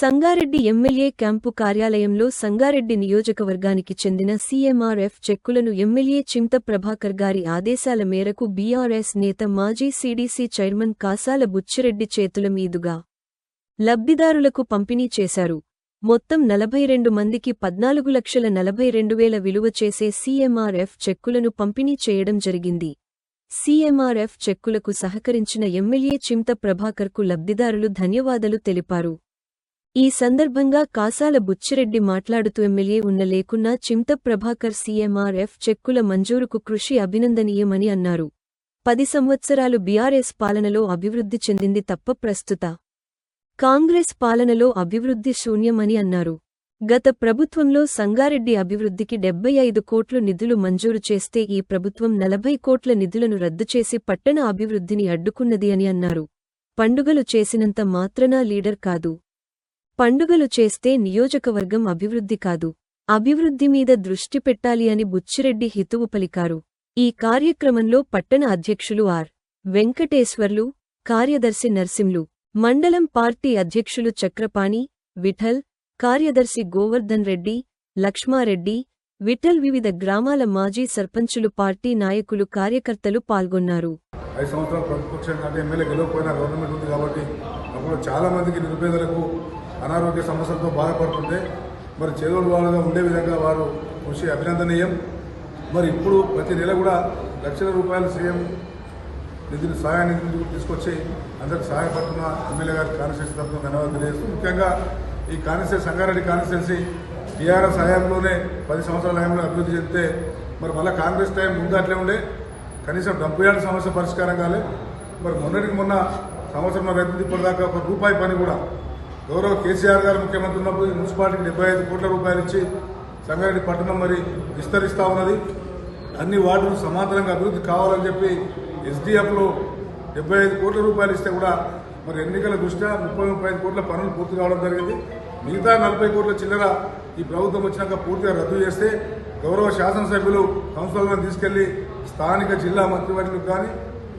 Sangareddy MLA camp కార్యాలయంలో సంగారెడ్డి నియోజకవర్గానికి చెందిన సీఎంఆర్ఎఫ్ చెక్కులను ఎమ్మెల్యే చింత ప్రభాకర్ గారి ఆదేశాల మేరకు బీఆర్ఎస్ నేత మాజీ సీడీసీ చైర్మన్ కాసాల బుచ్చిరెడ్డి చేతుల మీదుగా లబ్ధిదారులకు పంపిణీ చేశారు. మొత్తం నలభై రెండు మందికి పద్నాలుగు లక్షల నలభై రెండు వేల విలువ చేసే సీఎంఆర్ఎఫ్ చెక్కులను పంపిణీ చేయడం జరిగింది. సీఎంఆర్ఎఫ్ చెక్కులకు సహకరించిన ఎమ్మెల్యే చింత ప్రభాకర్కు లబ్ధిదారులు ధన్యవాదాలు తెలిపారు. ఈ సందర్భంగా కాసాల బుచ్చిరెడ్డి మాట్లాడుతూ ఎమ్మెల్యే ఉన్న లేకున్నా చింత ప్రభాకర్ సీఎంఆర్ఎఫ్ చెక్కుల మంజూరుకు కృషి అభినందనీయమని అన్నారు. పది సంవత్సరాలు బీఆర్ఎస్ పాలనలో అభివృద్ధి చెందింది తప్ప ప్రస్తుత కాంగ్రెస్ పాలనలో అభివృద్ధి శూన్యమని అన్నారు. గత ప్రభుత్వంలో సంగారెడ్డి అభివృద్ధికి డెబ్బై ఐదు కోట్లు నిధులు మంజూరు చేస్తే ఈ ప్రభుత్వం నలభై కోట్ల నిధులను రద్దు చేసి పట్టణ అభివృద్ధిని అడ్డుకున్నది అని అన్నారు. పండుగలు చేసినంత మాత్రనా లీడర్ కాదు. పండుగలు చేస్తే నియోజకవర్గం అభివృద్ధి కాదు. అభివృద్ధి మీద దృష్టి పెట్టాలి అని బుచ్చిరెడ్డి హితువు పలికారు. ఈ కార్యక్రమంలో పట్టణ అధ్యక్షులు ఆర్. వెంకటేశ్వర్లు కార్యదర్శి నర్సింలు మండలం పార్టీ అధ్యక్షులు చక్రపాణి విఠల్ కార్యదర్శి గోవర్ధన్ రెడ్డి లక్ష్మారెడ్డి విఠల్ వివిధ గ్రామాల మాజీ సర్పంచులు పార్టీ నాయకులు కార్యకర్తలు పాల్గొన్నారు. ఐదు సంవత్సరాలు ప్రతిపక్షం ఎమ్మెల్యే గెలవకపోయినా గవర్నమెంట్ ఉంది కాబట్టి అప్పుడు చాలా మందికి నిరుపేదలకు అనారోగ్య సమస్యలతో బాధపడుతుంటే మరి చేదోడు వాళ్ళగా ఉండే విధంగా వారు కృషి అభినందనీయం. మరి ఇప్పుడు ప్రతి నెల కూడా లక్షల రూపాయలు సీఎం నిధులు సహాయ నిధులు తీసుకొచ్చి అందరికి సహాయపడుతున్న ఎమ్మెల్యే గారి కాన్స్టిట్యూన్సీ తరఫున ధన్యవాదాలు తెలియజేస్తూ ముఖ్యంగా ఈ కాన్స్టిట్యూన్సీ సంగారెడ్డి కాన్స్టిట్యున్సీ టీఆర్ఎస్ హయాంలోనే పది సంవత్సరాల హయాంలో అభివృద్ధి చెందితే మరి మళ్ళీ కాంగ్రెస్ టైం ముందు అట్లే ఉండే. కనీసం డెబ్బై ఏళ్ళ సమస్య పరిష్కారం కాలే. మరి మొన్నటికి మొన్న సంవత్సరం రైతు ఇప్పటిదాకా ఒక రూపాయి పని కూడా గౌరవ కేసీఆర్ గారు ముఖ్యమంత్రి ఉన్నప్పుడు మున్సిపాలిటీకి డెబ్బై ఐదు కోట్ల రూపాయలు ఇచ్చి సంగారెడ్డి పట్టణం మరి విస్తరిస్తూ ఉన్నది. అన్ని వార్డులు సమాంతరంగా అభివృద్ధి కావాలని చెప్పి ఎస్డిఎఫ్లో డెబ్బై ఐదు కోట్ల రూపాయలు ఇస్తే కూడా మరి ఎన్నికల దృష్ట్యా ముప్పై ముప్పై ఐదు కోట్ల పనులు పూర్తి కావడం జరిగింది. మిగతా నలభై కోట్ల చిల్లర ఈ ప్రభుత్వం వచ్చినాక పూర్తిగా రద్దు చేస్తే గౌరవ శాసనసభ్యులు కౌన్సిలర్లను తీసుకెళ్ళి స్థానిక జిల్లా మంత్రివర్యులకు కానీ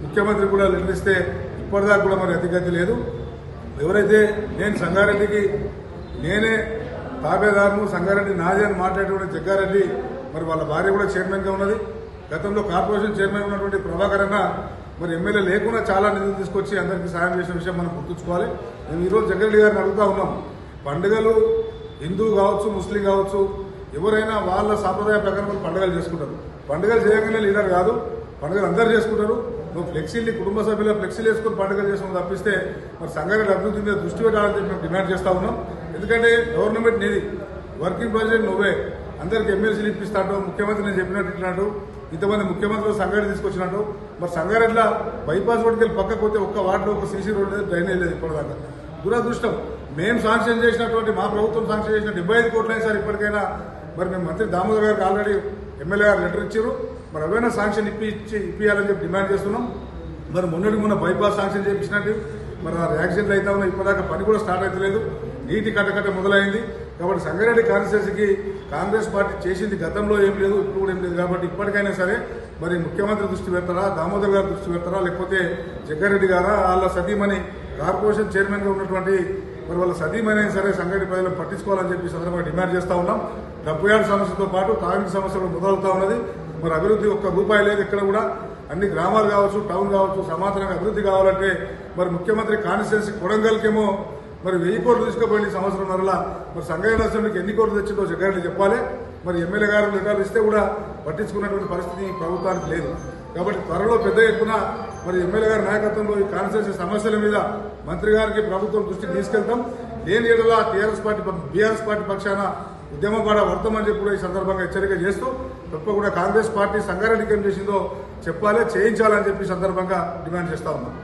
ముఖ్యమంత్రి కూడా నిర్ణయిస్తే ఇప్పటిదాకా కూడా మరి అతిగతి లేదు. ఎవరైతే నేను సంగారెడ్డికి నేనే తాబేదారును సంగారెడ్డి నాదే అని మాట్లాడేటువంటి జగ్గారెడ్డి మరి వాళ్ళ భార్య కూడా చైర్మన్గా ఉన్నది. గతంలో కార్పొరేషన్ చైర్మన్ ఉన్నటువంటి ప్రభాకర్ అన్న మరి ఎమ్మెల్యే లేకుండా చాలా నిధులు తీసుకొచ్చి అందరికీ సాయం చేసిన విషయం మనం గుర్తుంచుకోవాలి. మేము ఈరోజు జగ్గారెడ్డి గారిని అడుగుతా ఉన్నాం. పండుగలు హిందూ కావచ్చు ముస్లిం కావచ్చు ఎవరైనా వాళ్ళ సాంప్రదాయ ప్రకారం వాళ్ళు పండుగలు చేసుకుంటారు. పండుగలు చేయగానే లీడర్ కాదు పండుగలు అందరూ చేసుకుంటారు. నువ్వు ఫ్లెక్సీలు కుటుంబ సభ్యుల ఫ్లెక్సీలు వేసుకుని పండుగలు చేసుకుని తప్పిస్తే మరి సంగారెడ్డి అభివృద్ధి మీద దృష్టి పెట్టాలని చెప్పి మేము డిమాండ్ చేస్తా ఉన్నాం. ఎందుకంటే గవర్నమెంట్ నీది వర్కింగ్ ప్రెసిడెంట్ నువ్వే. అందరికి ఎమ్మెల్సీలు ఇప్పిస్తాడు. ముఖ్యమంత్రి నేను చెప్పినట్టు ఇట్లాడు ఇంతమంది ముఖ్యమంత్రులు సంగారెడ్డి తీసుకొచ్చినట్టు మరి సంగారెడ్డిలో బైపాస్ రోడ్కి వెళ్ళి పక్కకు పోతే ఒక్క వార్డులో ఒక సీసీ రోడ్ లేదు డ్రైనేజ్ లేదు ఇప్పటిదాకా. దురదృష్టం. మేము శాంక్షన్ చేసినటువంటి మా ప్రభుత్వం శాంక్షన్ చేసిన డెబ్బై ఐదు కోట్లైనా సార్ ఇప్పటికైనా మరి మేము మంత్రి దామోదర్ గారికి ఆల్రెడీ ఎమ్మెల్యే గారు లెటర్ ఇచ్చారు. మరి ఏమైనా శాంక్షన్ ఇప్పి ఇచ్చి చెప్పి డిమాండ్ చేస్తున్నాం. మరి మొన్నటి మొన్న బైపాస్ శాంక్షన్ చేయించినట్టు మరి ఆ యాక్సిడెంట్లు అయితే ఉన్నాయి ఇప్పటిదాకా పని కూడా స్టార్ట్ అవుతలేదు నీటి కట్టకట్ట మొదలైంది. కాబట్టి సంగారెడ్డి కాన్స్టిట్యూన్సీకి కాంగ్రెస్ పార్టీ చేసింది గతంలో ఏం లేదు ఇప్పుడు కూడా ఏం లేదు. కాబట్టి ఇప్పటికైనా సరే మరి ముఖ్యమంత్రి దృష్టి పెడతారా దామోదర్ గారు దృష్టి పెడతారా లేకపోతే జగ్గారెడ్డి గారా వాళ్ళ సతీమణి కార్పొరేషన్ చైర్మన్గా ఉన్నటువంటి మరి వాళ్ళ సతీమణి సరే సంగారెడ్డి ప్రజలు పట్టించుకోవాలని చెప్పి సందర్భంగా డిమాండ్ చేస్తూ ఉన్నాం. డబ్బు ఏడు సమస్యతో పాటు కార్మిక సమస్యలు మొదలవుతా ఉన్నది. మరి అభివృద్ధి ఒక్క రూపాయి లేదు ఇక్కడ కూడా. అన్ని గ్రామాలు కావచ్చు టౌన్ కావచ్చు సమాంతరంగా అభివృద్ధి కావాలంటే మరి ముఖ్యమంత్రి కాన్స్టిట్యున్సీ కొడంగల్కేమో మరి వెయ్యి కోట్లు తీసుకుపోయిన సంవత్సరం నరలా. మరి సంగారెడ్డి అసెంబ్లీకి ఎన్ని కోట్లు తెచ్చిందో జగ్గారెడ్డి చెప్పాలి. మరి ఎమ్మెల్యే గారు లెక్కలు ఇస్తే కూడా పట్టించుకున్నటువంటి పరిస్థితి ప్రభుత్వానికి లేదు. కాబట్టి త్వరలో పెద్ద ఎత్తున మరి ఎమ్మెల్యే గారి నాయకత్వంలో ఈ కాన్స్టిట్యున్సీ సమస్యల మీద మంత్రి గారికి ప్రభుత్వం దృష్టికి తీసుకెళ్తాం. లేని ఏడలా టీఆర్ఎస్ పార్టీ బీఆర్ఎస్ పార్టీ పక్షాన ఉద్యమం కూడా వర్తమని చెప్పి కూడా ఈ సందర్భంగా హెచ్చరిక చేస్తూ తప్పకుండా కాంగ్రెస్ పార్టీ సంగారెడ్డికి ఏం చేసిందో చెప్పాలి చేయించాలని చెప్పి సందర్భంగా డిమాండ్ చేస్తా ఉన్నాం.